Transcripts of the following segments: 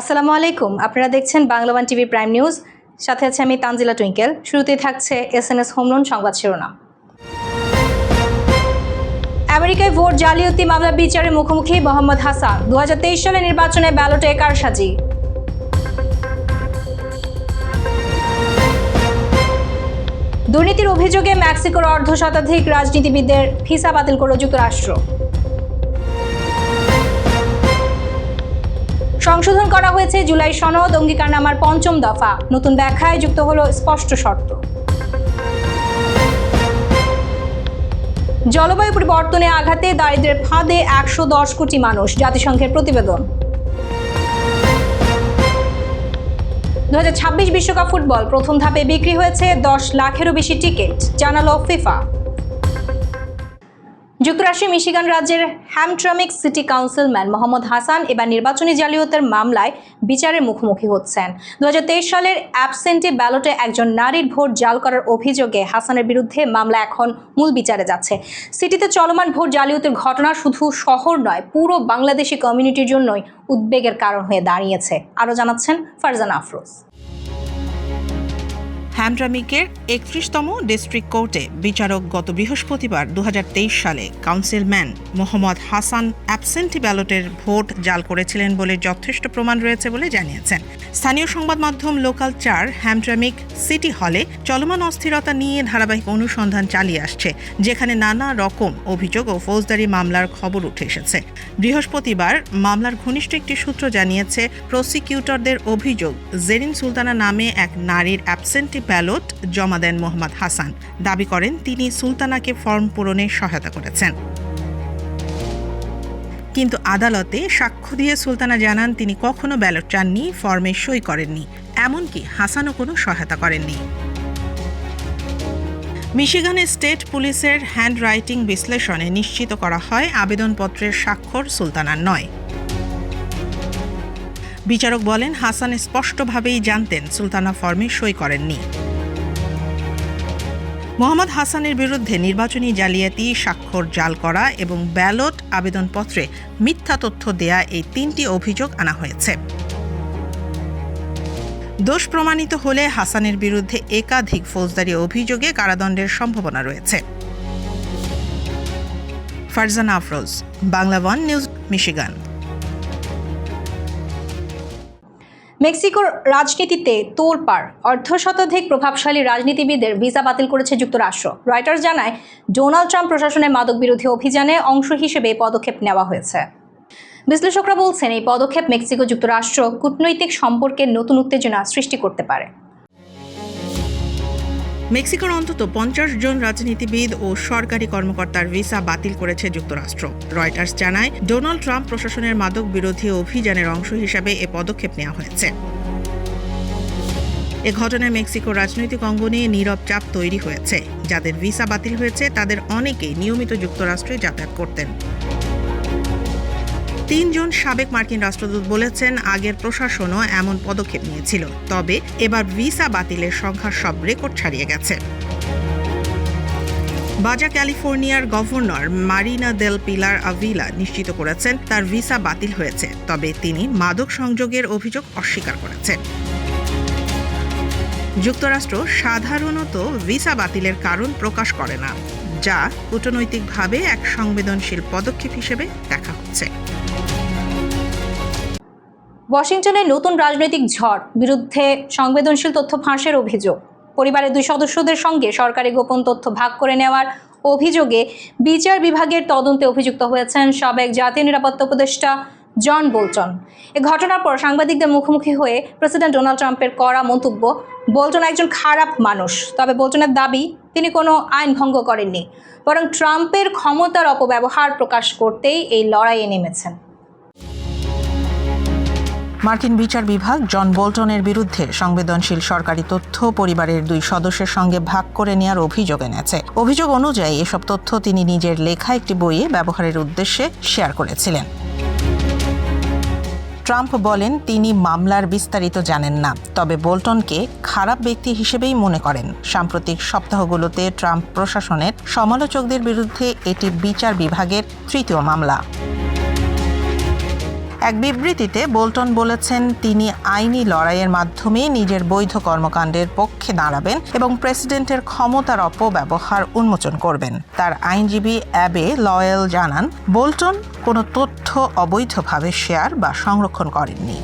আসসালামু আলাইকুম। আপনারা দেখছেন বাংলাবান টিভি প্রাইম নিউজ। সাথে আছে আমি তানজিলা টুইঙ্কেল। শুরুতেই থাকছে এস এন এস হোমলোন সংবাদ শিরোনাম। আমেরিকায় ভোট জালিয়াতি মামলা বিচারের মুখোমুখি মোহাম্মদ হাসান। দু সালে নির্বাচনে ব্যালটে কারসাজি দুর্নীতির অভিযোগে মেক্সিকোর অর্ধ শতাধিক রাজনীতিবিদদের ভিসা বাতিল করল যুক্তরাষ্ট্র। সংশোধন করা হয়েছে জুলাই সনদ, অঙ্গীকারনামার পঞ্চম দফা। নতুন ব্যাখ্যায় যুক্ত হলো স্পষ্ট শর্ত। জলবায়ু পরিবর্তনে আঘাতে দারিদ্র্যের ফাঁদে একশো দশ কোটি মানুষ, জাতিসংঘের প্রতিবেদন। দু বিশ্বকাপ ফুটবল প্রথম ধাপে বিক্রি হয়েছে দশ লাখেরও বেশি টিকিট, জানালো ফিফা। যুক্তরাষ্ট্রের মিশিগান রাজ্যের Hamtramck city councilman Mohammad Hasan এবার নির্বাচনী জালিয়াতের মামলায় বিচারের মুখোমুখি হচ্ছেন। দু হাজার তেইশ সালের অ্যাবসেন্টি ব্যালটে একজন নারীর ভোট জাল করার অভিযোগে হাসানের বিরুদ্ধে মামলা এখন মূল বিচারে যাচ্ছে। সিটিতে চলমান ভোট জালিয়াতের ঘটনা শুধু শহর নয়, পুরো বাংলাদেশি কমিউনিটির জন্যই উদ্বেগের কারণ হয়ে দাঁড়িয়েছে, আরও জানাচ্ছেন ফারজানা আফরোজ। হ্যামড্রামিকের একত্রিশতম ডিস্ট্রিক্ট কোর্টে বিচারক গত বৃহস্পতিবার দু সালে কাউন্সিলম্যান মোহাম্মদ হাসান অ্যাবসেন্টি ব্যালটের ভোট জাল করেছিলেন বলে যথেষ্ট প্রমাণ রয়েছে বলে জানিয়েছেন। স্থানীয় সংবাদ মাধ্যম লোকাল চার হ্যামড্রামিক সিটি হলে চলমান অস্থিরতা নিয়ে ধারাবাহিক অনুসন্ধান চালিয়ে আসছে, যেখানে নানা রকম অভিযোগ ও ফৌজদারি মামলার খবর উঠে এসেছে। বৃহস্পতিবার মামলার ঘনিষ্ঠ একটি সূত্র জানিয়েছে প্রসিকিউটরদের অভিযোগ, জেরিন সুলতানা নামে এক নারীর অ্যাবসেন্টি ব্যালট জমা দেন মোহাম্মদ হাসান। দাবি করেন, তিনি সুলতানাকে ফর্ম পূরণে সহায়তা করেছেন। কিন্তু আদালতে সাক্ষ্য দিয়ে সুলতানা জানান, তিনি কখনো ব্যালট চাননি, ফর্মে সই করেননি। এমনকি হাসানও কোনো সহায়তা করেননি। মিশিগানের স্টেট পুলিশের হ্যান্ড রাইটিং বিশ্লেষণে নিশ্চিত করা হয়, আবেদনপত্রের স্বাক্ষর সুলতানার নয়। বিচারক বলেন, হাসান স্পষ্টভাবেই জানতেন সুলতানা ফর্মে সই করেননি। মোহাম্মদ হাসানের বিরুদ্ধে নির্বাচনী জালিয়াতি, স্বাক্ষর জাল করা এবং ব্যালট আবেদনপত্রে মিথ্যা তথ্য দেয়া এই তিনটি অভিযোগ আনা হয়েছে। দোষ প্রমাণিত হলে হাসানের বিরুদ্ধে একাধিক ফৌজদারি অভিযোগে কারাদণ্ডের সম্ভাবনা রয়েছে। Farzana Afroz, Bangla one news, Michigan. মেক্সিকোর রাজনীতিতে তোলপাড় অর্ধশতাধিক প্রভাবশালী রাজনীতিবিদের ভিসা বাতিল করেছে যুক্তরাষ্ট্র। রয়টার্স জানায়, ডোনাল্ড ট্রাম্প প্রশাসনের মাদক বিরোধী অভিযানে অংশ হিসেবে পদক্ষেপ নেওয়া হয়েছে। বিশ্লেষকরা বলছেন, এই পদক্ষেপ মেক্সিকো যুক্তরাষ্ট্র কূটনৈতিক সম্পর্কে নতুন উত্তেজনা সৃষ্টি করতে পারে। মেক্সিকোর অন্তত পঞ্চাশ জন রাজনীতিবিদ ও সরকারি কর্মকর্তার ভিসা বাতিল করেছে যুক্তরাষ্ট্র। রয়টার্স জানায়, ডোনাল্ড ট্রাম্প প্রশাসনের মাদক বিরোধী অভিযানের অংশ হিসাবে এ পদক্ষেপ নেওয়া হয়েছে। এ ঘটনায় মেক্সিকোর রাজনৈতিক অঙ্গনে নীরব চাপ তৈরি হয়েছে। যাদের ভিসা বাতিল হয়েছে, তাদের অনেকেই নিয়মিত যুক্তরাষ্ট্রে যাতায়াত করতেন। তিনজন সাবেক মার্কিন রাষ্ট্রদূত বলেছেন আগের প্রশাসনও এমন পদক্ষেপ নিয়েছিল। তবে এবার ভিসা বাতিলের সংখ্যা সব রেকর্ড ছাড়িয়ে গেছে। বাজা ক্যালিফোর্নিয়ার governor Marina del Pilar Avila নিশ্চিত করেছেন তার ভিসা বাতিল হয়েছে, তবে তিনি মাদক সংযোগের অভিযোগ অস্বীকার করেছেন। যুক্তরাষ্ট্র সাধারণত ভিসা বাতিলের কারণ প্রকাশ করে না, যা কূটনৈতিকভাবে এক সংবেদনশীল পদক্ষেপ হিসেবে দেখা হচ্ছে। ওয়াশিংটনে নতুন রাজনৈতিক ঝড়, বিরুদ্ধে সংবেদনশীল তথ্য ফাঁসের অভিযোগ। পরিবারের দুই সদস্যদের সঙ্গে সরকারি গোপন তথ্য ভাগ করে নেওয়ার অভিযোগে বিচার বিভাগের তদন্তে অভিযুক্ত হয়েছেন সাবেক জাতীয় নিরাপত্তা উপদেষ্টা জন বোল্টন। এ ঘটনার পর সাংবাদিকদের মুখোমুখি হয়ে প্রেসিডেন্ট ডোনাল্ড ট্রাম্পের করা মন্তব্য, বোল্টন একজন খারাপ মানুষ, তবে বোল্টনের দাবি তিনি কোনো আইন ভঙ্গ করেননি, বরং ট্রাম্পের ক্ষমতার অপব্যবহার প্রকাশ করতেই এই লড়াইয়ে নেমেছেন। মার্কিন বিচার বিভাগ জন বোল্টনের বিরুদ্ধে সংবেদনশীল সরকারি তথ্য পরিবারের দুই সদস্যের সঙ্গে ভাগ করে নেওয়ার অভিযোগ এনেছে। অভিযোগ অনুযায়ী এসব তথ্য তিনি নিজের লেখা একটি বইয়ে ব্যবহারের উদ্দেশ্যে শেয়ার করেছিলেন। ট্রাম্প বলেন, তিনি মামলার বিস্তারিত জানেন না, তবে বোল্টনকে খারাপ ব্যক্তি হিসেবেই মনে করেন। সাম্প্রতিক সপ্তাহগুলোতে ট্রাম্প প্রশাসনের সমালোচকদের বিরুদ্ধে এটি বিচার বিভাগের তৃতীয় মামলা। এক বিবৃতিতে বোল্টন বলেছেন, তিনি আইনি লড়াইয়ের মাধ্যমে নিজের বৈধ কর্মকাণ্ডের পক্ষে দাঁড়াবেন এবং প্রেসিডেন্টের ক্ষমতার অপব্যবহার উন্মোচন করবেন। তার আইনজীবী অ্যাবে লয়েল জানান, বোল্টন কোনো তথ্য অবৈধভাবে শেয়ার বা সংরক্ষণ করেননি।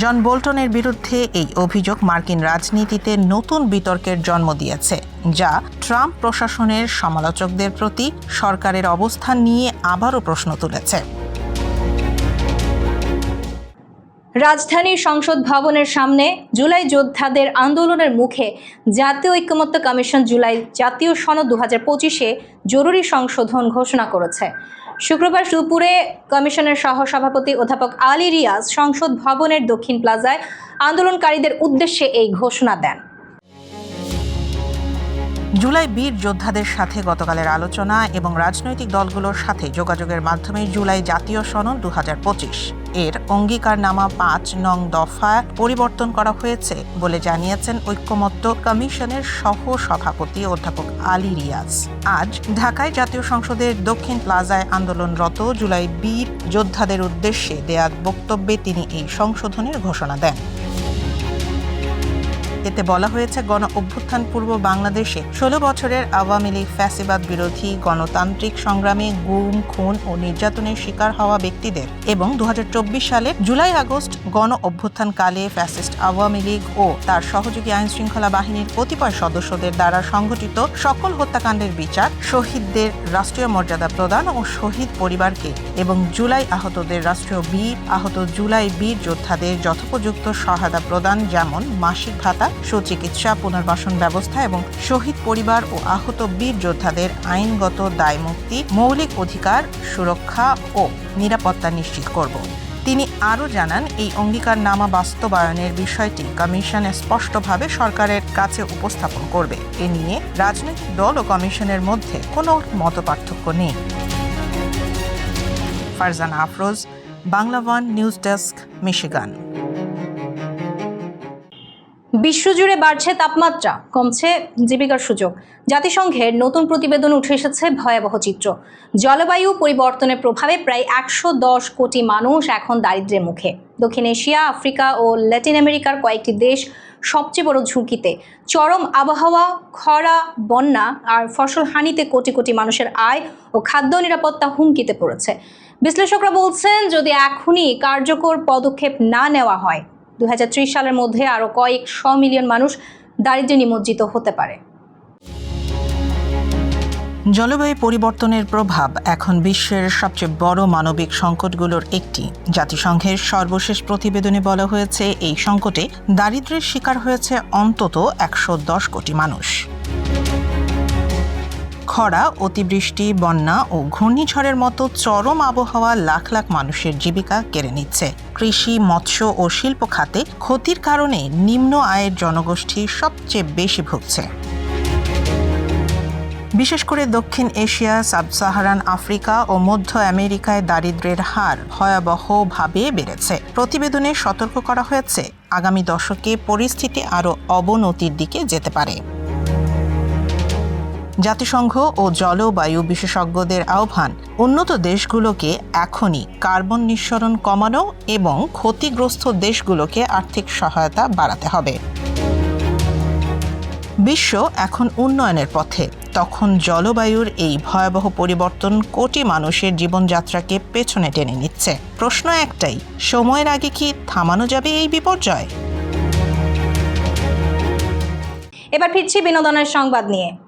জন বোল্টনের বিরুদ্ধে এই অভিযোগ মার্কিন রাজনীতিতে নতুন বিতর্কের জন্ম দিয়েছে, যা ট্রাম্প প্রশাসনের সমালোচকদের প্রতি সরকারের অবস্থান নিয়ে আবারও প্রশ্ন তুলেছে। রাজধানীর সংসদ ভবনের সামনে জুলাই যোদ্ধাদের আন্দোলনের মুখে জাতীয় ঐক্যমত্য কমিশন জুলাই জাতীয় সনদ দু হাজার পঁচিশে জরুরি সংশোধন ঘোষণা করেছে। শুক্রবার দুপুরে কমিশনের সহসভাপতি অধ্যাপক আলী রিয়াজ সংসদ ভবনের দক্ষিণ প্লাজায় আন্দোলনকারীদের উদ্দেশ্যে এই ঘোষণা দেন। জুলাই বীর যোদ্ধাদের সাথে গতকালের আলোচনা এবং রাজনৈতিক দলগুলোর সাথে যোগাযোগের মাধ্যমে জুলাই জাতীয় সনদ দু হাজার পঁচিশ। এর অঙ্গীকারনামা পাঁচ নং দফা পরিবর্তন করা হয়েছে বলে জানিয়েছেন ঐক্যমত্য কমিশনের সহ সভাপতি অধ্যাপক আলী রিয়াজ। আজ ঢাকায় জাতীয় সংসদের দক্ষিণ প্লাজায় আন্দোলনরত জুলাই বীর যোদ্ধাদের উদ্দেশ্যে দেয়া বক্তব্যে তিনি এই সংশোধনের ঘোষণা দেন। এতে বলা হয়েছে, গণ অভ্যুত্থান পূর্ব বাংলাদেশে ষোলো বছরের আওয়ামী লীগ ফ্যাসিবাদ বিরোধী গণতান্ত্রিক সংগ্রামে গুম, খুন ও নির্যাতনের শিকার হওয়া ব্যক্তিদের এবং দু হাজার চব্বিশ সালে জুলাই আগস্ট গণ অভ্যুত্থানকালে ফ্যাসিস্ট আওয়ামী লীগ ও তার সহযোগী আইন শৃঙ্খলা বাহিনীর কতিপয় সদস্যদের দ্বারা সংঘটিত সকল হত্যাকাণ্ডের বিচার শহীদদের রাষ্ট্রীয় মর্যাদা প্রদান ও শহীদ পরিবারকে এবং জুলাই আহতদের রাষ্ট্রীয় বীর, আহত জুলাই বীর যোদ্ধাদের যথোপযুক্ত সহায়তা প্রদান, যেমন মাসিক ভাতা সুচিকিৎসা, পুনর্বাসন ব্যবস্থা এবং শহীদ পরিবার ও আহত বীর যোদ্ধাদের আইনগত দায়মুক্তি, মৌলিক অধিকার, সুরক্ষা ও নিরাপত্তা নিশ্চিত করব। তিনি আরও জানান, এই অঙ্গীকারনামা বাস্তবায়নের বিষয়টি কমিশন স্পষ্টভাবে সরকারের কাছে উপস্থাপন করবে। এ নিয়ে রাজনৈতিক দল ও কমিশনের মধ্যে কোনো মতপার্থক্য নেই। Farzana Afroz, Bangla one news desk, Michigan. বিশ্বজুড়ে বাড়ছে তাপমাত্রা, কমছে জীবিকার সুযোগ। জাতিসংঘের নতুন প্রতিবেদন উঠে এসেছে ভয়াবহ চিত্র। জলবায়ু পরিবর্তনের প্রভাবে প্রায় একশো দশ কোটি মানুষ এখন দারিদ্র্যের মুখে। দক্ষিণ এশিয়া, আফ্রিকা ও ল্যাটিন আমেরিকার কয়েকটি দেশ সবচেয়ে বড় ঝুঁকিতে। চরম আবহাওয়া, খরা, বন্যা আর ফসল হানিতে কোটি কোটি মানুষের আয় ও খাদ্য নিরাপত্তা হুমকিতে পড়েছে। বিশ্লেষকরা বলছেন, যদি এখনই কার্যকর পদক্ষেপ না নেওয়া হয় দু হাজার ত্রিশ সালের মধ্যে আরও কয়েক শ মিলিয়ন মানুষ দারিদ্র্যে নিমজ্জিত হতে পারে। জলবায়ু পরিবর্তনের প্রভাব এখন বিশ্বের সবচেয়ে বড় মানবিক সংকটগুলোর একটি। জাতিসংঘের সর্বশেষ প্রতিবেদনে বলা হয়েছে, এই সংকটে দারিদ্র্যের শিকার হয়েছে অন্তত একশো দশ কোটি মানুষ। খরা, অতিবৃষ্টি, বন্যা ও ঘূর্ণিঝড়ের মতো চরম আবহাওয়া লাখ লাখ মানুষের জীবিকা কেড়ে নিচ্ছে। কৃষি, মৎস্য ও শিল্প খাতে ক্ষতির কারণে নিম্ন আয়ের জনগোষ্ঠী সবচেয়ে বেশি ভুগছে। বিশেষ করে দক্ষিণ এশিয়া সাব সাহারান আফ্রিকা ও মধ্য আমেরিকায় দারিদ্র্যের হার ভয়াবহভাবে বেড়েছে। প্রতিবেদনে সতর্ক করা হয়েছে, আগামী দশকে পরিস্থিতি আরও অবনতির দিকে যেতে পারে। জাতিসংঘ ও জলবায়ু বিশেষজ্ঞদের আহ্বান, উন্নত দেশগুলোকে এখনই কার্বন নিঃসরণ কমানো এবং ক্ষতিগ্রস্ত দেশগুলোকে আর্থিক সহায়তা বাড়াতে হবে। বিশ্ব এখন উন্নয়নের পথে। তখন জলবায়ুর এই ভয়াবহ পরিবর্তন কোটি মানুষের জীবনযাত্রাকে পেছনে টেনে নিচ্ছে। প্রশ্ন একটাই, সময়ের আগে কি থামানো যাবে এই বিপর্যয়? এবার ফিরছি বিনোদনের সংবাদ নিয়ে।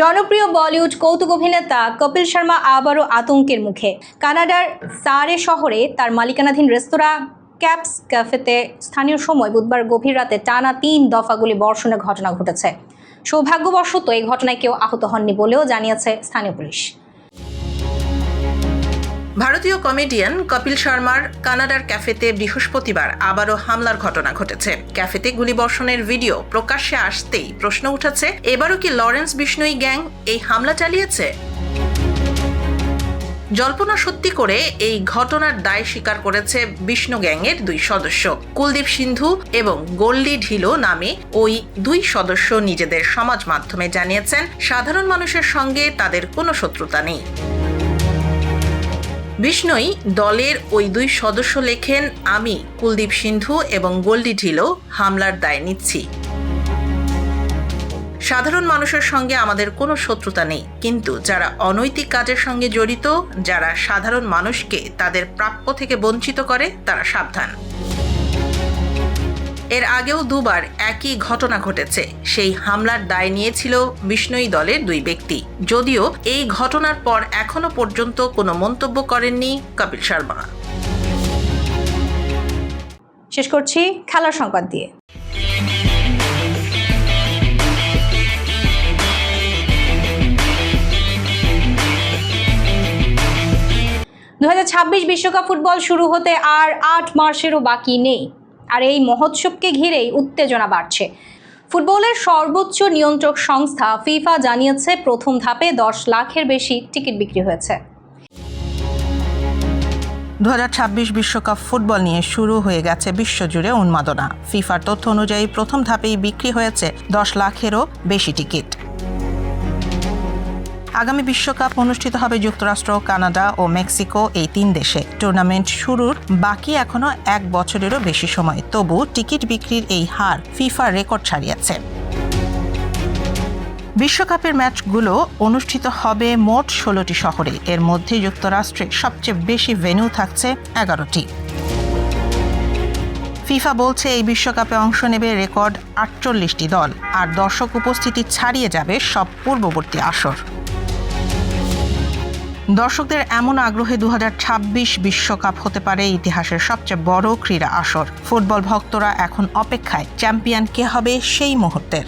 জনপ্রিয় বলিউড কৌতুক অভিনেতা কপিল শর্মা আবারও আতঙ্কের মুখে। কানাডার সারে শহরে তার মালিকানাধীন রেস্তোরাঁ ক্যাপস ক্যাফেতে স্থানীয় সময় বুধবার গভীর রাতে টানা তিন দফাগুলি বর্ষণের ঘটনা ঘটেছে। সৌভাগ্যবশত এই ঘটনায় কেউ আহত হননি বলেও জানিয়েছে স্থানীয় পুলিশ। ভারতীয় কমেডিয়ান কপিল শর্মার কানাডার ক্যাফেতে বৃহস্পতিবার আবারও হামলার ঘটনা ঘটেছে। ক্যাফেতে গুলিবর্ষণের ভিডিও প্রকাশ্যে আসতেই প্রশ্ন উঠেছে, এবারও কি লরেন্স বিষ্ণুই গ্যাং এই হামলা চালিয়েছে? জল্পনা সত্যি করে এই ঘটনার দায় স্বীকার করেছে বিষ্ণু গ্যাংয়ের দুই সদস্য। কুলদীপ সিন্ধু এবং গোল্ডি ঢিলো নামে ওই দুই সদস্য নিজেদের সমাজ মাধ্যমে জানিয়েছেন, সাধারণ মানুষের সঙ্গে তাদের কোনো শত্রুতা নেই। বিষ্ণই দলের ওই দুই সদস্য লেখেন, আমি, কুলদীপ সিন্ধু এবং গোল্ডি ঢিলো হামলার দায় নিচ্ছি। সাধারণ মানুষের সঙ্গে আমাদের কোনো শত্রুতা নেই, কিন্তু যারা অনৈতিক কাজের সঙ্গে জড়িত, যারা সাধারণ মানুষকে তাদের প্রাপ্য থেকে বঞ্চিত করে, তারা সাবধান। এর আগেও দুবার একই ঘটনা ঘটেছে। সেই হামলার দায় নিয়েছিল বিষ্ণয়ী দলের দুই ব্যক্তি। যদিও এই ঘটনার পর এখনও পর্যন্ত কোনো মন্তব্য করেননি কপিল শর্মা। শেষ করছি খেলার সংবাদ দিয়ে। দু বিশ্বকাপ ফুটবল শুরু হতে আর আট মাসেরও বাকি নেই। আর এই মহোৎসবকে ঘিরেই উত্তেজনা বাড়ছে। ফুটবলের সর্বোচ্চ নিয়ন্ত্রক সংস্থা ফিফা জানিয়েছে, প্রথম ধাপে দশ লাখের বেশি টিকিট বিক্রি হয়েছে। দু বিশ্বকাপ ফুটবল নিয়ে শুরু হয়ে গেছে বিশ্বজুড়ে উন্মাদনা। ফিফার তথ্য অনুযায়ী প্রথম ধাপেই বিক্রি হয়েছে দশ লাখেরও বেশি টিকিট। আগামী বিশ্বকাপ অনুষ্ঠিত হবে যুক্তরাষ্ট্র, কানাডা ও মেক্সিকো এই তিন দেশে। টুর্নামেন্ট শুরুর বাকি এখনও এক বছরেরও বেশি সময়। তবু টিকিট বিক্রির এই হার ফিফার রেকর্ড ছাড়িয়েছে। বিশ্বকাপের ম্যাচগুলো অনুষ্ঠিত হবে মোট ষোলোটি শহরে। এর মধ্যে যুক্তরাষ্ট্রে সবচেয়ে বেশি ভেন্যু থাকছে এগারোটি। ফিফা বলছে এই বিশ্বকাপে অংশ নেবে রেকর্ড আটচল্লিশটি দল। আর দর্শক উপস্থিতি ছাড়িয়ে যাবে সব পূর্ববর্তী আসর। দর্শকদের এমন আগ্রহে দু বিশ্বকাপ হতে পারে ইতিহাসের সবচেয়ে বড় ক্রীড়া আসর। ফুটবল ভক্তরা এখন অপেক্ষায়, চ্যাম্পিয়ন কে হবে সেই মুহূর্তের।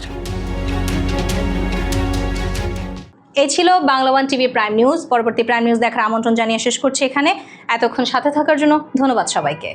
এ ছিল Bangla one TV prime news. পরবর্তী প্রাইম নিউজ দেখার আমন্ত্রণ জানিয়ে শেষ করছি এখানে। এতক্ষণ সাথে থাকার জন্য ধন্যবাদ সবাইকে।